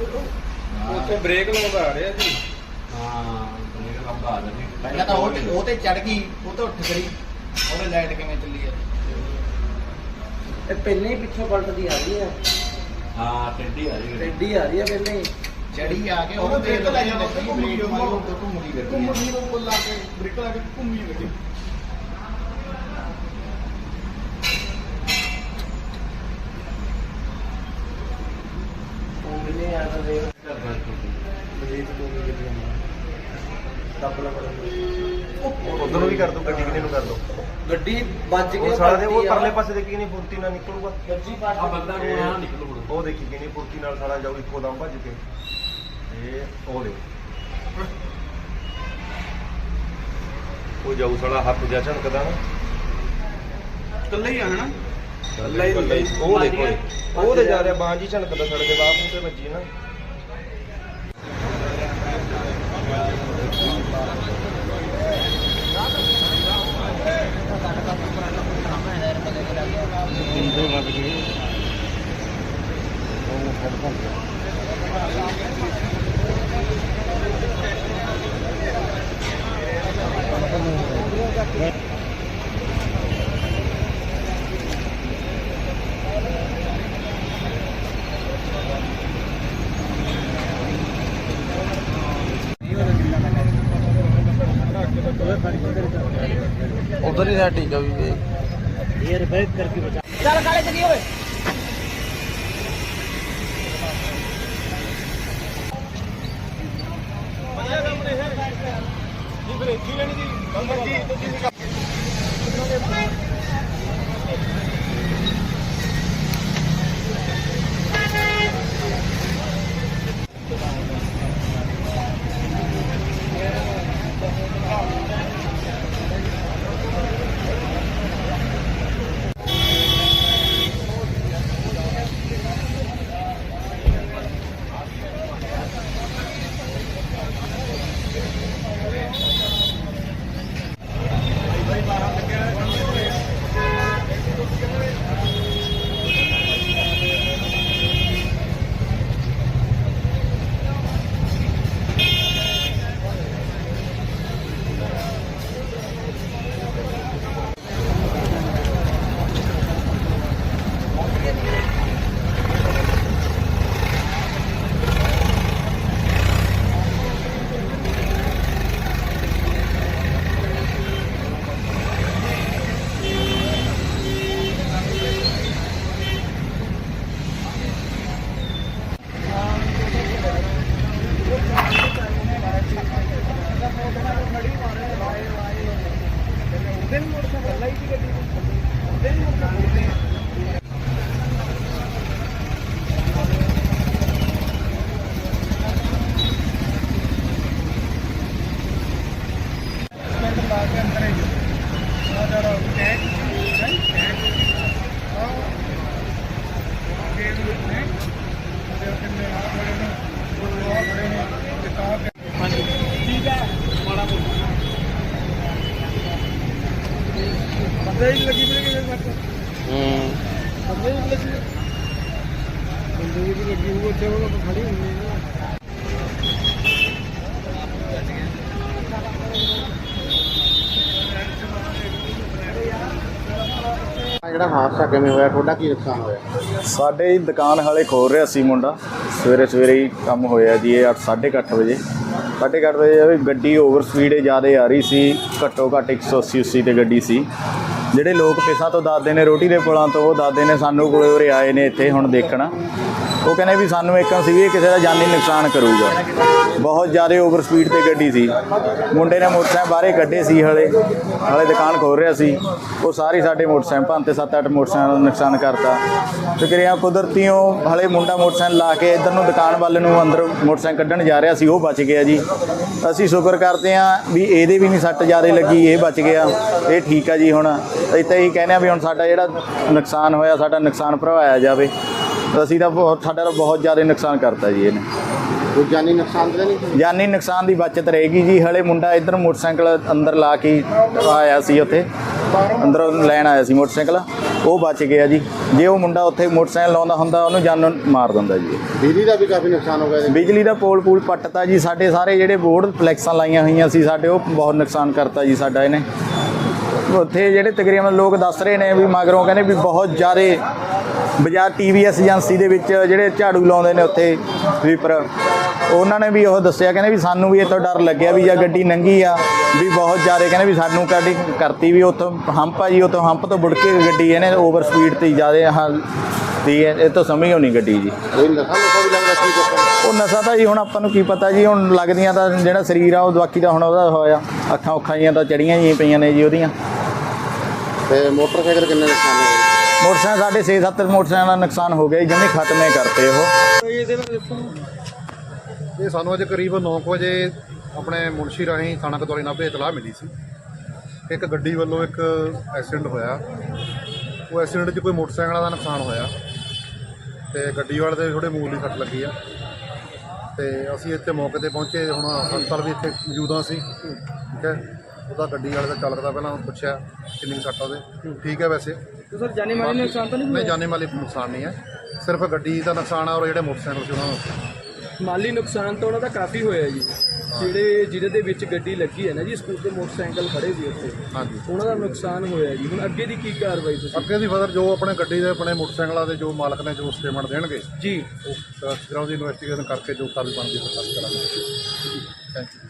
ਉੱਥੇ ਬ੍ਰੇਕ ਲਾਉਂਦਾ ਆ ਰਿਹਾ ਜੀ ਹਾਂ ਬ੍ਰੇਕ ਲਾਉਂਦਾ ਆ ਜਾਂਦੀ ਪਹਿਲਾਂ ਤਾਂ ਉਹ ਤੇ ਉਹ ਤੇ ਚੜ ਗਈ ਉਹ ਤੇ ਉੱਠ ਗਈ। ਉਹਦੇ ਲਾਈਟ ਕਿਵੇਂ ਚੱਲੀ ਆ? ਇਹ ਪਹਿਲਾਂ ਹੀ ਪਿੱਛੋਂ ਪਲਟਦੀ ਆ ਰਹੀ ਹੈ ਹਾਂ ਟੱਡੀ ਆ ਰਹੀ ਟੇਡੀ ਆ ਰਹੀ ਹੈ ਪਹਿਲਾਂ ਹੀ। ਚੜੀ ਆ ਕੇ ਉਹ ਤੇ ਲੈ ਜਾਂਦਾ ਬ੍ਰੇਕ ਮਾਰੀ ਉਹ ਤੇ ਘੁੰਮ ਗਈ ਗੱਡੀ ਘੁੰਮਣ ਨੂੰ ਕੋਲ ਲਾ ਕੇ ਬ੍ਰੇਕ ਲਾ ਕੇ ਘੁੰਮੀ ਲੱਗੀ ਉਹ ਵੀ ਨਹੀਂ ਆ ਤਾਂ ਦੇਖ ਬਜੀਤ ਤੋਂ ਵੀ ਗੱਡੀ ਆਉਂਦਾ ਡੱਬਲ ਉਧਰ ਨੂੰ ਵੀ ਕਰ ਦੋ ਗੱਡੀ ਕਿਨੇ ਨੂੰ ਕਰ ਦੋ। ਗੱਡੀ ਵੱਜ ਕੇ ਉਹ ਸਾਲਾ ਦੇ ਉਹ ਪਲਟੀ ਆ। ਪਰਲੇ ਪਾਸੇ ਦੇਖੀ ਕਿਨੇ ਫੁਰਤੀ ਨਾਲ ਨਿਕਲੂਗਾ। ਸੱਜੀ ਆ ਪਾਸੇ ਬੰਦਾ ਨੂੰ ਆ ਨਿਕਲ ਹੁਣ। ਉਹ ਦੇਖੀ ਕਿਨੇ ਫੁਰਤੀ ਨਾਲ ਸਾਲਾ ਜਾਊ ਇੱਕੋ ਦਮ ਭੱਜ ਕੇ। ਇਹ ਉਹ ਦੇ ਉਹ ਜਾਊ ਸਾਲਾ ਹੱਥ ਜਿਹਾ ਝਣਕਦਾ ਨਾ। ਇਕੱਲੇ ਹੀ ਆ ਹਨਾ? ਕੱਲਾ ਹੀ ਉਹ ਦੇਖੋ ਇਹ। ਉਹ ਤੇ ਜਾ ਰਿਹਾ ਬਾਂਹ ਜੀ ਝਣਕਦਾ ਸੜਕ ਦੇ ਬਾਹ ਮੂੰਹ ਤੇ ਵੱਜੀ ਨਾ। उधर ही है टीका भी। ये रिपेयर करके बचा। चल काले चलिए ਵੀ ਵੇ ਚੱਲ ਕਾਲੇ ਚੱਲੀ ਓਏ ਬੰਦੇ ਹੀ ਲੱਗੀ ਪਈ ਕਿਵੇਂ ਸੱਟ ਹੂੰ। ਬੰਦੇ ਹੀ ਲੱਗੀ ਬੰਦੇ ਹੀ ਲੱਗੀ ਹੋਊ ਉੱਥੇ ਉਹ ਲੋਕ ਖੜੀ ਹੁੰਦੀ ਹੈ ਜਿਹੜਾ ਹਾਦਸਾ ਕਿਵੇਂ ਹੋਇਆ ਤੁਹਾਡਾ ਕੀ ਨੁਕਸਾਨ ਹੋਇਆ? ਸਾਡੇ ਹੀ ਦੁਕਾਨ ਹਾਲੇ ਖੋਲ ਰਿਹਾ ਸੀ ਮੁੰਡਾ। ਸਵੇਰੇ ਸਵੇਰੇ ਹੀ ਕੰਮ ਹੋਇਆ ਜੀ ਇਹ 8:30 ਵਜੇ। 8:30 ਵਜੇ ਵੀ ਗੱਡੀ ਓਵਰ ਸਪੀਡ ਜ਼ਿਆਦਾ ਆ ਰਹੀ ਸੀ। ਘੱਟੋ ਘੱਟ 180 80 ਤੇ ਗੱਡੀ ਸੀ। ਜਿਹੜੇ ਲੋਕ ਪਿਸਾ ਤੋਂ ਦੱਸਦੇ ਨੇ ਰੋਟੀ ਦੇ ਪੁਲਾਂ ਤੋਂ, ਉਹ ਦੱਸਦੇ ਨੇ ਸਾਨੂੰ ਕੋਲੇ ਉਰੇ ਆਏ ਨੇ ਇੱਥੇ ਹੁਣ ਦੇਖਣ। ਉਹ ਕਹਿੰਦੇ ਵੀ ਸਾਨੂੰ ਇੱਕਾਂ ਸੀ ਵੀ ਇਹ ਕਿਸੇ ਦਾ ਜਾਨੀ ਨੁਕਸਾਨ ਕਰੂਗਾ। ਬਹੁਤ ਜ਼ਿਆਦਾ ਓਵਰ ਸਪੀਡ ਤੇ ਗੱਡੀ ਸੀ। ਮੁੰਡੇ ਨੇ ਮੋਟਰਸਾਈਕਲ ਬਾਹਰੇ ਕੱਢੇ ਸੀ ਹਲੇ। ਹਲੇ ਦੁਕਾਨ ਖੋਲ ਰਿਹਾ ਸੀ। ਉਹ ਸਾਰੇ ਸਾਡੇ ਮੋਟਰਸਾਈਕਲ ਭੰਨ ਤੇ 7-8 ਮੋਟਰਸਾਈਕਲ ਦਾ ਨੁਕਸਾਨ ਕਰਤਾ। ਤੇ ਕਿਰਿਆ ਕੁਦਰਤੀਓ ਹਲੇ ਮੁੰਡਾ ਮੋਟਰਸਾਈਕਲ ਲਾ ਕੇ ਇਧਰ ਨੂੰ ਦੁਕਾਨ ਵੱਲ ਨੂੰ ਅੰਦਰ ਮੋਟਰਸਾਈਕਲ ਕੱਢਣ ਜਾ ਰਿਹਾ ਸੀ, ਉਹ ਬਚ ਗਿਆ ਜੀ। ਅਸੀਂ ਸ਼ੁਕਰ ਕਰਦੇ ਹਾਂ ਵੀ ਇਹਦੇ ਵੀ ਨਹੀਂ ਸੱਟ ਜ਼ਿਆਦਾ ਲੱਗੀ, ਇਹ ਬਚ ਗਿਆ। ਇਹ ਠੀਕ ਆ ਜੀ ਹੁਣ। ਅਸੀਂ ਤਾਂ ਇਹੀ ਕਹਿੰਦੇ ਆ ਵੀ ਹੁਣ ਸਾਡਾ ਜਿਹੜਾ ਨੁਕਸਾਨ ਹੋਇਆ, ਸਾਡਾ ਨੁਕਸਾਨ ਭਰਵਾਇਆ ਜਾਵੇ। ਅਸੀਂ ਤਾਂ ਬਹੁਤ ਸਾਡਾ ਤਾਂ ਬਹੁਤ ਜ਼ਿਆਦਾ ਨੁਕਸਾਨ ਕਰਤਾ ਜੀ ਇਹਨੇ। ਕੋਈ ਜਾਨੀ ਨੁਕਸਾਨ ਤਾਂ ਨਹੀਂ? ਜਾਨੀ ਨੁਕਸਾਨ ਦੀ ਬਚਤ ਰਹੇਗੀ ਜੀ। ਹਲੇ ਮੁੰਡਾ ਇੱਧਰ ਮੋਟਰਸਾਈਕਲ ਅੰਦਰ ਲਾ ਕੇ ਆਇਆ ਸੀ ਉੱਥੇ। ਅੰਦਰੋਂ ਲੈਣ ਆਇਆ ਸੀ ਮੋਟਰਸਾਈਕਲ। ਉਹ ਬਚ ਗਿਆ ਜੀ। ਜੇ ਉਹ ਮੁੰਡਾ ਉੱਥੇ ਮੋਟਰਸਾਈਕਲ ਲਾਉਂਦਾ ਹੁੰਦਾ ਉਹਨੂੰ ਜਾਨੋਂ ਮਾਰ ਦਿੰਦਾ ਜੀ। ਬਿਜਲੀ ਦਾ ਵੀ ਕਾਫੀ ਨੁਕਸਾਨ ਹੋ ਗਿਆ ਇਹਦੇ ਬਿਜਲੀ ਦਾ ਪੋਲ ਪੂਲ ਪੱਟਤਾ ਜੀ। ਸਾਡੇ ਸਾਰੇ ਜਿਹੜੇ ਬੋਰਡ ਫਲੈਕਸਾਂ ਲਾਈਆਂ ਹੋਈਆਂ ਸੀ ਸਾਡੇ ਉਹ ਬਹੁਤ ਨੁਕਸਾਨ ਕਰਤਾ ਜੀ ਸਾਡਾ ਇਹਨੇ। ਉੱਥੇ ਜਿਹੜੇ ਤਕਰੀਬਨ ਲੋਕ ਦੱਸ ਰਹੇ ਨੇ ਵੀ ਮਗਰੋਂ ਕਹਿੰਦੇ ਵੀ ਬਹੁਤ ਜ਼ਿਆਦੇ ਬਾਜ਼ਾਰ ਟੀਵੀਐਸ ਏਜੰਸੀ ਦੇ ਵਿੱਚ ਜਿਹੜੇ ਝਾੜੂ ਲਾਉਂਦੇ ਨੇ ਉੱਥੇ ਸਵੀਪਰ ਉਹਨਾਂ ਨੇ ਵੀ ਉਹ ਦੱਸਿਆ, ਕਹਿੰਦੇ ਵੀ ਸਾਨੂੰ ਵੀ ਇੱਥੋਂ ਡਰ ਲੱਗਿਆ ਵੀ ਜਾਂ ਗੱਡੀ ਨੰਗੀ ਆ, ਵੀ ਬਹੁਤ ਜ਼ਿਆਦਾ, ਕਹਿੰਦੇ ਵੀ ਸਾਨੂੰ ਕਾਡੀ ਕਰਤੀ ਵੀ ਉੱਥੋਂ ਹੰਪ ਆ ਜੀ, ਉੱਥੋਂ ਹੰਪ ਤੋਂ ਬੁੜ ਕੇ ਗੱਡੀ ਇਹਨੇ ਓਵਰ ਸਪੀਡ ਤੇ ਜ਼ਿਆਦੇ ਹਾਲ ਦੀ ਇਹ ਤੋਂ ਸਮਝ ਹੋਣੀ ਗੱਡੀ ਜੀ। ਕੋਈ ਨਸ਼ਾ ਨੁਸ਼ਾ ਵੀ ਲੱਗਦਾ ਸੀ ਉਹ ਨਸ਼ਾ ਤਾਂ ਜੀ ਹੁਣ ਆਪਾਂ ਨੂੰ ਕੀ ਪਤਾ ਜੀ, ਹੁਣ ਲੱਗਦੀਆਂ ਤਾਂ ਜਿਹੜਾ ਸਰੀਰ ਆ, ਉਹ ਬਾਕੀ ਦਾ ਹੁਣ ਉਹਦਾ ਹੋਇਆ ਅੱਖਾਂ ਉੱਖਾਂ ਜੀਆਂ ਤਾਂ ਚੜੀਆਂ ਜੀ ਪਈਆਂ ਨੇ ਜੀ ਉਹਦੀਆਂ। ਤੇ ਮੋਟਰਸਾਈਕਲ ਕਿੰਨੇ ਨੁਕਸਾਨ ਹੋਏ ਮੋਟਰਸਾਈਕਲ ਸਾਡੇ 6-7 ਮੋਟਰਸਾਈਕਲ ਦਾ ਨੁਕਸਾਨ ਹੋ ਗਿਆ ਜੀ ਜਮੀ ਖਤਮੇ ਕਰਤੇ ਉਹ। ਇਹਦੇ ਬਾਰੇ ਦੇਖੋ ਇਹ ਸਾਨੂੰ ਅੱਜ ਕਰੀਬ 9 ਵਜੇ ਆਪਣੇ ਮੁਨਸ਼ੀ ਰਾਹੀਂ ਥਾਣਾ ਕਤੌਲੀ ਨਾਭੇ ਇਤਲਾਹ ਮਿਲੀ ਸੀ। ਇੱਕ ਗੱਡੀ ਵੱਲੋਂ ਇੱਕ ਐਕਸੀਡੈਂਟ ਹੋਇਆ। ਉਹ ਐਕਸੀਡੈਂਟ 'ਚ ਕੋਈ ਮੋਟਰਸਾਈਕਲਾਂ ਦਾ ਨੁਕਸਾਨ ਹੋਇਆ। ਤੇ ਗੱਡੀ ਵਾਲੇ ਦੇ ਥੋੜੇ ਮੂਲ ਦੀ ਸੱਟ ਲੱਗੀ ਆ। ਤੇ ਅਸੀਂ ਇੱਥੇ ਮੌਕੇ ਤੇ ਪਹੁੰਚੇ। ਹੁਣ ਹਸਪਤਾਲ ਵੀ ਇੱਥੇ ਮੌਜੂਦਾ ਸੀ ਠੀਕ ਹੈ। ਉਹਦਾ ਗੱਡੀ ਵਾਲੇ ਦਾ ਚਾਲਕ ਦਾ ਪਹਿਲਾਂ ਪੁੱਛਿਆ ਕਿੰਨੀ ਸੱਟ ਆ ਉਹਦੇ। ਠੀਕ ਹੈ ਵੈਸੇ। ਤੇ ਸਰ ਜਾਨੀ ਮਾਲੀ ਨੁਕਸਾਨ ਤਾਂ ਨਹੀਂ ਨਹੀਂ ਜਾਨੇ ਮਾਲੀ ਨੁਕਸਾਨ ਨਹੀਂ ਹੈ। ਸਿਰਫ ਗੱਡੀ ਦਾ ਨੁਕਸਾਨ ਆ ਔਰ ਜਿਹੜੇ ਮੋਟਰਸਾਈਕਲ ਸੀ ਉਹਨਾਂ ਦਾ ਮਾਲੀ ਨੁਕਸਾਨ ਤਾਂ ਉਹਨਾਂ ਦਾ ਕਾਫੀ ਹੋਇਆ ਜੀ। ਜਿਹੜੇ ਜਿਹਦੇ ਦੇ ਵਿੱਚ ਗੱਡੀ ਲੱਗੀ ਹੈ ਨਾ ਜੀ ਸਕੂਟਰ ਮੋਟਰਸਾਈਕਲ ਖੜੇ ਸੀ ਉੱਥੇ। ਹਾਂਜੀ। ਉਹਨਾਂ ਦਾ ਨੁਕਸਾਨ ਹੋਇਆ ਜੀ। ਹੁਣ ਅੱਗੇ ਦੀ ਕੀ ਕਾਰਵਾਈ ਤੁਸੀਂ? ਅੱਗੇ ਦੀ ਫਦਰ ਜੋ ਆਪਣੇ ਗੱਡੀ ਦੇ ਆਪਣੇ ਮੋਟਰਸਾਈਕਲਾਂ ਦੇ ਜੋ ਮਾਲਕ ਨੇ ਜੋ ਸਟੇਟਮੈਂਟ ਦੇਣਗੇ ਜੀ। ਉਹ ਸਿਰਾਂ ਦੀ ਇਨਵੈਸਟੀਗੇਸ਼ਨ ਕਰਕੇ ਜੋ ਕਾਰਵਾਈ ਬਣਦੀ ਹੈ ਉਹ ਕਰਾਂਗੇ। Thank you